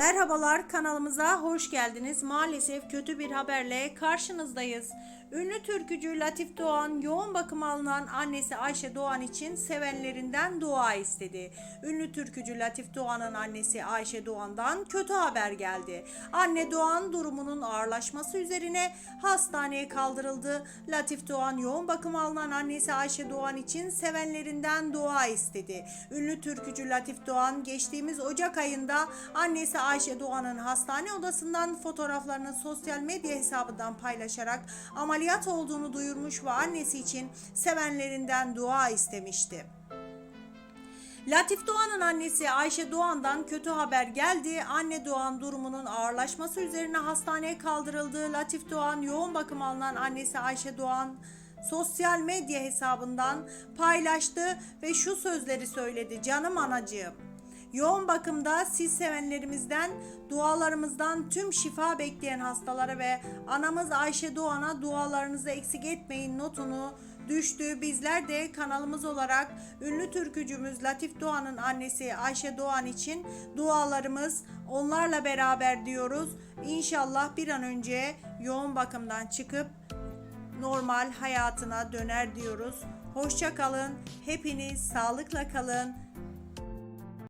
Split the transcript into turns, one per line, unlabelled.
Merhabalar kanalımıza hoş geldiniz. Maalesef kötü bir haberle karşınızdayız. Ünlü türkücü Latif Doğan yoğun bakım alınan annesi Ayşe Doğan için sevenlerinden dua istedi. Ünlü türkücü Latif Doğan'ın annesi Ayşe Doğan'dan kötü haber geldi. Anne Doğan durumunun ağırlaşması üzerine hastaneye kaldırıldı. Latif Doğan yoğun bakım alınan annesi Ayşe Doğan için sevenlerinden dua istedi. Ünlü türkücü Latif Doğan geçtiğimiz Ocak ayında annesi Ayşe Doğan'ın hastane odasından fotoğraflarını sosyal medya hesabından paylaşarak ameliyat olduğunu duyurmuş ve annesi için sevenlerinden dua istemişti. Latif Doğan'ın annesi Ayşe Doğan'dan kötü haber geldi. Anne Doğan durumunun ağırlaşması üzerine hastaneye kaldırıldı. Latif Doğan yoğun bakım alınan annesi Ayşe Doğan sosyal medya hesabından paylaştı ve şu sözleri söyledi. Canım anacığım. Yoğun bakımda siz sevenlerimizden, dualarımızdan tüm şifa bekleyen hastalara ve anamız Ayşe Doğan'a dualarınızı eksik etmeyin notunu düştü. Bizler de kanalımız olarak ünlü türkücümüz Latif Doğan'ın annesi Ayşe Doğan için dualarımız onlarla beraber diyoruz. İnşallah bir an önce yoğun bakımdan çıkıp normal hayatına döner diyoruz. Hoşça kalın. Hepiniz sağlıkla kalın.